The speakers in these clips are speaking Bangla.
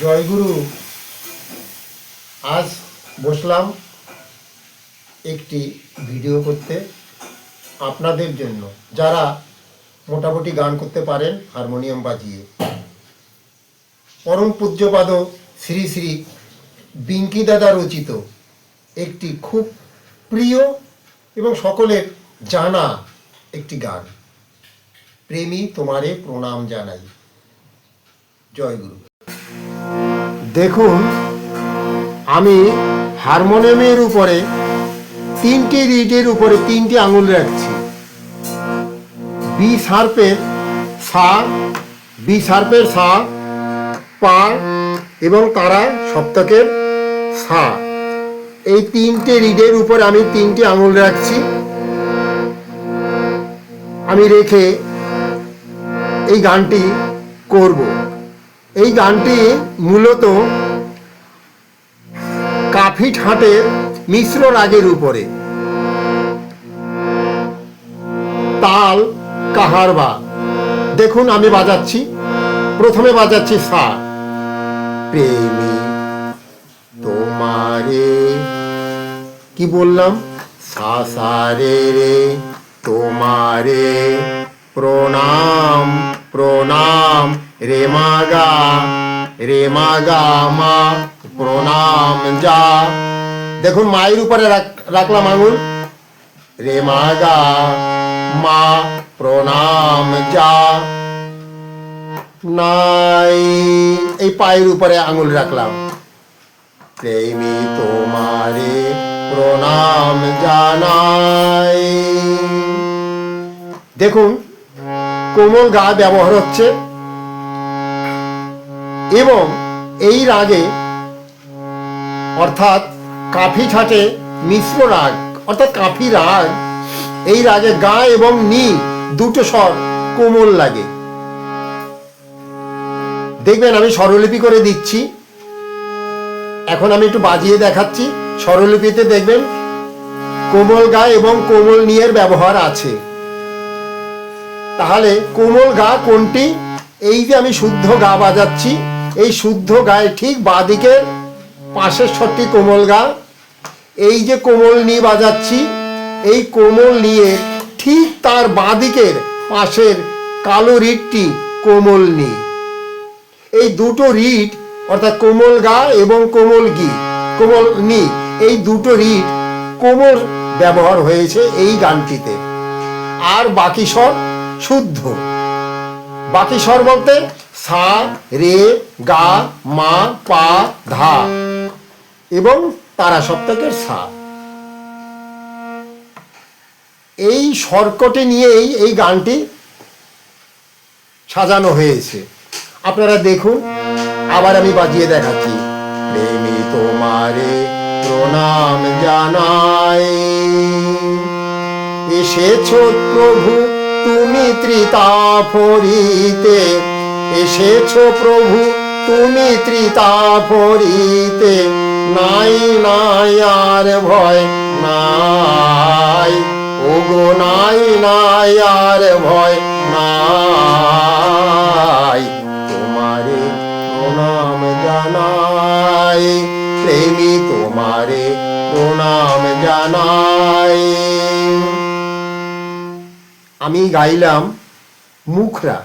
জয়গুরু আজ বসলাম একটি ভিডিও করতে আপনাদের জন্য, যারা মোটামুটি গান করতে পারেন, হারমোনিয়াম বাজিয়ে। পরম পূজ্যপাদ শ্রী শ্রী বিঙ্কি দাদা রচিত একটি খুব প্রিয় এবং সকলের জানা একটি গান। প্রেমী তোমারে প্রণাম জানাই। জয়গুরু দেখুন, আমি হারমোনিয়ামের উপরে তিনটি রিডের উপরে তিনটি আঙুল রাখছি। বি শার্পের সা বি সার্পের সা, পা এবং তারা সপ্তকের সা। এই তিনটে রিডের উপর আমি তিনটি আঙুল রাখছি। আমি রেখে এই গানটি করব। এই গানটি মূলত কাফি ঠাটের মিশ্র রাগের উপরে। তাল কাহারবা দেখুন, আমি বাজাচ্ছি। প্রথমে বাজাচ্ছি সা। প্রেমী তোমারে। কি বললাম? সা সা, রে রে, তোমারে। প্রণাম। প্রণাম রে মাগা রে মাগা মা প্রণাম যা দেখুন মায়ের উপরে রাখ- রাখলাম আঙুল রে মাগা মা প্রণাম যা নাই এই পায়ের উপরে আঙুল রাখলাম প্রেমী তোমারে প্রণাম জানাই দেখুন কোমল গা ব্যবহার হচ্ছে। এবং এই রাগে, অর্থাৎ কাফি ছাটে মিশ্র রাগ, অর্থাৎ কাফি রাগ, এই রাগে গা এবং নি দুটো স্বর কোমল লাগে। দেখবেন আমি স্বরলিপি করে দিচ্ছি। এখন আমি একটু বাজিয়ে দেখাচ্ছি। স্বরলিপিতে দেখবেন কোমল গা এবং কোমল নিয়ের ব্যবহার আছে। তাহলে কোমল গা কোনটি? এই যে আমি শুদ্ধ গা বাজাচ্ছি, এই শুদ্ধ গায়ে ঠিক বাদিকের পাশের স্বরটি কোমল গা। এই যে কোমল নি বাজাচ্ছি, এই কোমল নিয়ে ঠিক তার বাদিকের পাশের কালো রিটটি কোমল নি। এই দুটো রিট, অর্থাৎ কোমল গা এবং কোমল গি, কোমল নি, এই দুটো রিট কোমল ব্যবহার হয়েছে এই গানটিতে। আর বাকি স্বর শুদ্ধ। বাকি স্বর বলতে সা, রে, গা, মা, পা, ধা এবং তারা সপ্তকের সা। এই স্বরকটে নিয়েই এই গানটি সাজানো হয়েছে। আপনারা দেখুন, আবার আমি বাজিয়ে দেখাচ্ছি। প্রেমী তোমারে প্রণাম জানাই। এসেছ প্রভু তুমি ত্রিতাফরিতে এসেছ প্রভু, তুমি ত্রিতাফরিতে নাই নাই, আর ভয় নাই। ওগো, নাই নাই, আর ভয় নাই। তোমারে প্রণাম জানাই, প্রেমী তোমারে প্রণাম জানাই। আমি গাইলাম মুখরা।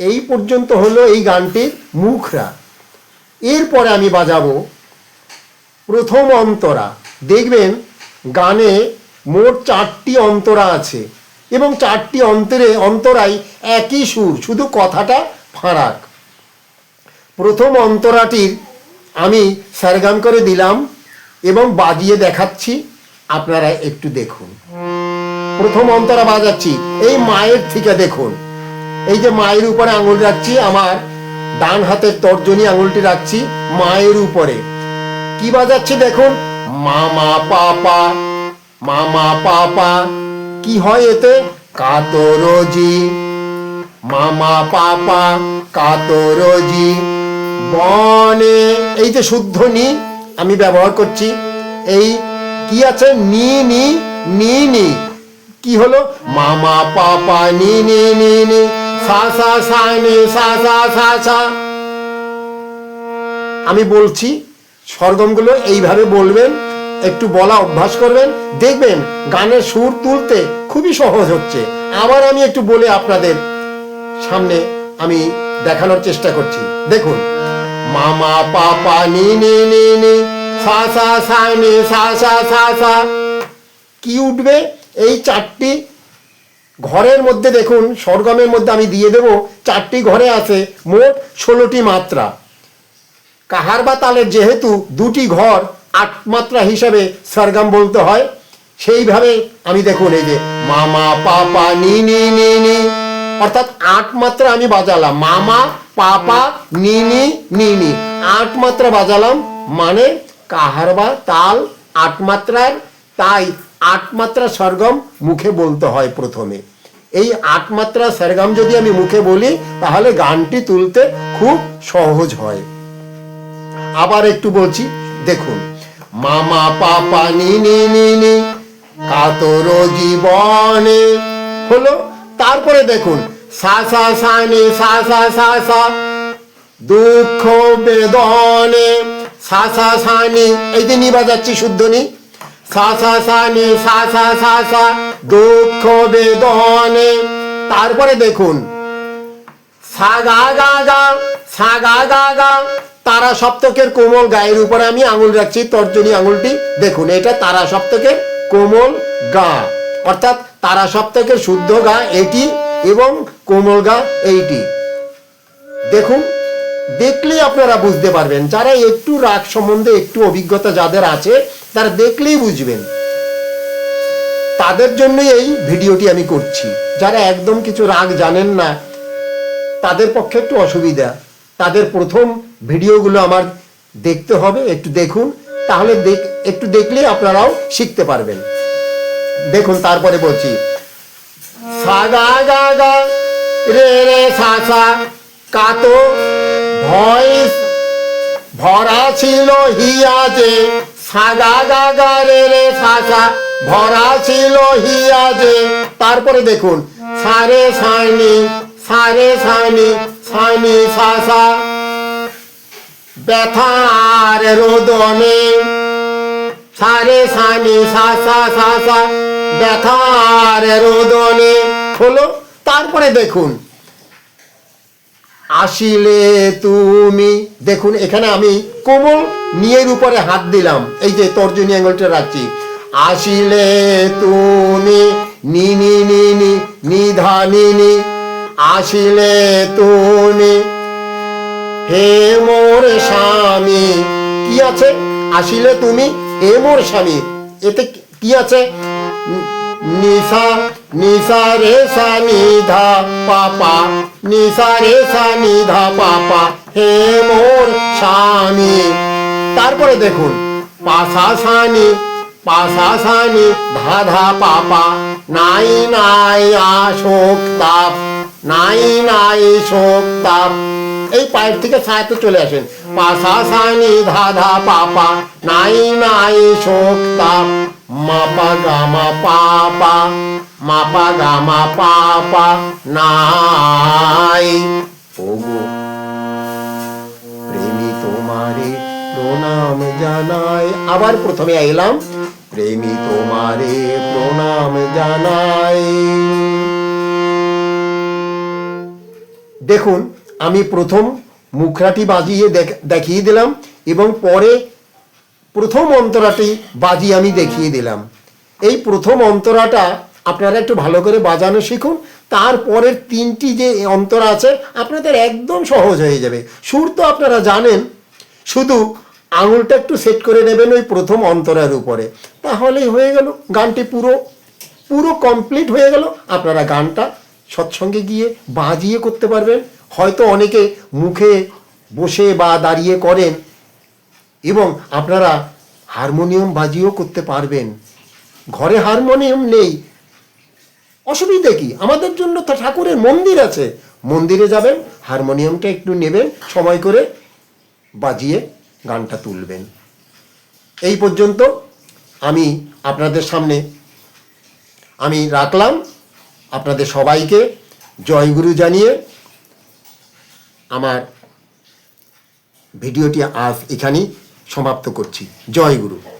এই পর্যন্ত হলো এই গানটির মুখরা। এরপরে আমি বাজাবো প্রথম অন্তরা। দেখবেন গানে মোট চারটি অন্তরা আছে এবং চারটি অন্তরে অন্তরাই একই সুর, শুধু কথাটা ফারাক। প্রথম অন্তরাটির আমি স্যারগান করে দিলাম এবং বাজিয়ে দেখাচ্ছি। আপনারা একটু দেখুন। প্রথম অন্তরা বাজাচ্ছি এই মায়ের থেকে দেখুন। এই যে মায়ের উপরে আঙুল রাখছি, আমার ডান হাতের তর্জনী আঙুলটি রাখছি মায়ের উপরে। কি বাজাচ্ছি দেখুন? মামা, পাপা মামা, পাপা, কি হয় এতে? কাতরজি। মামা, পাপা, কাতরজি। বনে, এই যে শুদ্ধ নি, আমি ব্যবহার করছি, এই কি আছে? নি নি নি নি। কি হলো? মামা, পাপা, নি নি নি নি, সা সা সা, নি, সা সা সা সা। আমি বলছি সরগমগুলো এইভাবে বলবেন, একটু বলা অভ্যাস করবেন, দেখবেন গানের সুর তুলতে খুবই সহজ হচ্ছে। আবার আমি একটু বলে আপনাদের সামনে আমি দেখানোর চেষ্টা করছি। দেখুন, মামা, পাপা, নি নি নি নি, সা সা সা, নি, সা সা সা সা, কি উঠবে? এই চারটি ঘরের মধ্যে দেখুন, সরগমের মধ্যে আমি দিয়ে দেব, চারটি ঘরে আছে মোট ষোলোটি মাত্রা। কাহার বা তালের যেহেতু দুটি ঘর আট মাত্রা হিসাবে সরগম বলতে হয়, সেইভাবে আমি দেখুন এই যে মামা, পাপা, নি নি নি নি, অর্থাৎ আট মাত্রা আমি বাজালাম। মামা, পাপা, নি নি নি নি, আট মাত্রা বাজালাম মানে কাহার বা তাল আট মাত্রার, তাই আট মাত্রা সরগম মুখে বলতে হয় প্রথমে। এই আট মাত্রা সরগম যদি আমি মুখে বলি, তাহলে গানটি তুলতে খুব সহজ হয়। আবার একটু বলছি, দেখুন। মামা পাপা নি নি নি নি, কাতর জীবনে। হলো, তারপরে দেখুন, সা সা সা নি সা সা সা সা, দুঃখ বেদনে। সা সা সা নি, এই যে নি বাজাচ্ছি, শুদ্ধ নি। সা সা নি সা সা সা সা দুঃখ, বেদনে। তারপরে দেখুন। সা, গা গা গা, সা, গা গা গা, তারা সপ্তকের কোমল গায়ের উপরে আমি আঙুল রাখছি, তর্জনী আঙুলটি। দেখুন, এটা তারা সপ্তকের কোমল গা। অর্থাৎ তারা সপ্তকের শুদ্ধ গা এটি এবং কোমল গা এইটি। দেখুন দেখলেই আপনারা বুঝতে পারবেন। যারা একটু রাগ সম্বন্ধে একটু অভিজ্ঞতা যাদের আছে, তারা দেখলেই বুঝবেন। তাদের জন্যই এই ভিডিওটি আমি করছি। যারা একদম কিছু রাগ জানেন না, তাদের পক্ষে একটু অসুবিধা। তাদের প্রথম ভিডিওগুলো আমার দেখতে হবে, একটু দেখুন। তাহলে দেখ, একটু দেখলেই আপনারাও শিখতে পারবেন। দেখুন, তারপরে বলছি। সা গা গা গা, রে রে সা সা, কাতো ভয়েস ভরা ছিল হিয়াজে সাগা গা গা রে রে সাসা ভরা ছিল হিয়াজে তারপরে দেখুন, সারে সাইনি সারে সাইনি সাইনি সাসা ব্যথার রোদনে, সারে সানি সাসা সাসা ব্যথার রোদনে, হলো, তারপরে দেখুন আসিলে তুমি। দেখুন, এখানে আমি কোমল নিয়ের উপরে হাত দিলাম। এই যে তর্জনী আঙুলটা রাখছি। আসিলে তুমি, নি নি নি নি নিধা নি নি। আসিলে তুমি, হে মোর স্বামী। কি আছে? আসিলে তুমি, হে মোর স্বামী। এতে কি আছে? নিশা নিশা রে সা নিধা পাপা, নিশা রে সা নিধা পাপা, হে মোর স্বামী। তারপরে দেখুন, পাশা সানি পাশা সানি, ধাধা পাপা, নাই নাই আশোক তাপ, নাই নাই শোক তাপ। এই পায়ের থেকে সায়াতে চলে আসেন। পাশা সানি, ধাধা পাপা, নাই নাই শোক তাপ। মাপা গামা পাপা মাপা গামা পাপা নাই ওগো, প্রেমী তোমারে প্রণাম জানাই। আবার প্রথমে এলাম প্রেমী তোমারে প্রণাম জানাই। দেখুন, আমি প্রথম মুখরাটি বাজিয়ে দেখ- দেখিয়ে দিলাম এবং পরে প্রথম অন্তরাটি বাজিয়ে আমি দেখিয়ে দিলাম। এই প্রথম অন্তরাটা আপনারা একটু ভালো করে বাজানো শিখুন, তারপরের তিনটি যে অন্তরা আছে, আপনাদের একদম সহজ হয়ে যাবে। সুর তো আপনারা জানেন, শুধু আঙুলটা একটু সেট করে নেবেন ওই প্রথম অন্তরার উপরে। তাহলেই হয়ে গেল গানটি পুরো পুরো কমপ্লিট হয়ে গেল। আপনারা গানটা সৎসঙ্গে গিয়ে বাজিয়ে করতে পারবেন। হয়তো অনেকে মুখে বসে বা দাঁড়িয়ে করেন এবং আপনারা হারমোনিয়াম বাজিয়েও করতে পারবেন। ঘরে হারমোনিয়াম নেই। অসুবিধা কি? আমাদের জন্য তো ঠাকুরের মন্দির আছে। মন্দিরে যাবেন, হারমোনিয়ামটা একটু নেবেন, সময় করে বাজিয়ে গানটা তুলবেন। এই পর্যন্ত আমি আপনাদের সামনে আমি রাখলাম। আপনাদের সবাইকে জয়গুরু জানিয়ে আমার ভিডিওটি আজ এখানেই সমাপ্ত করছি। জয় গুরু।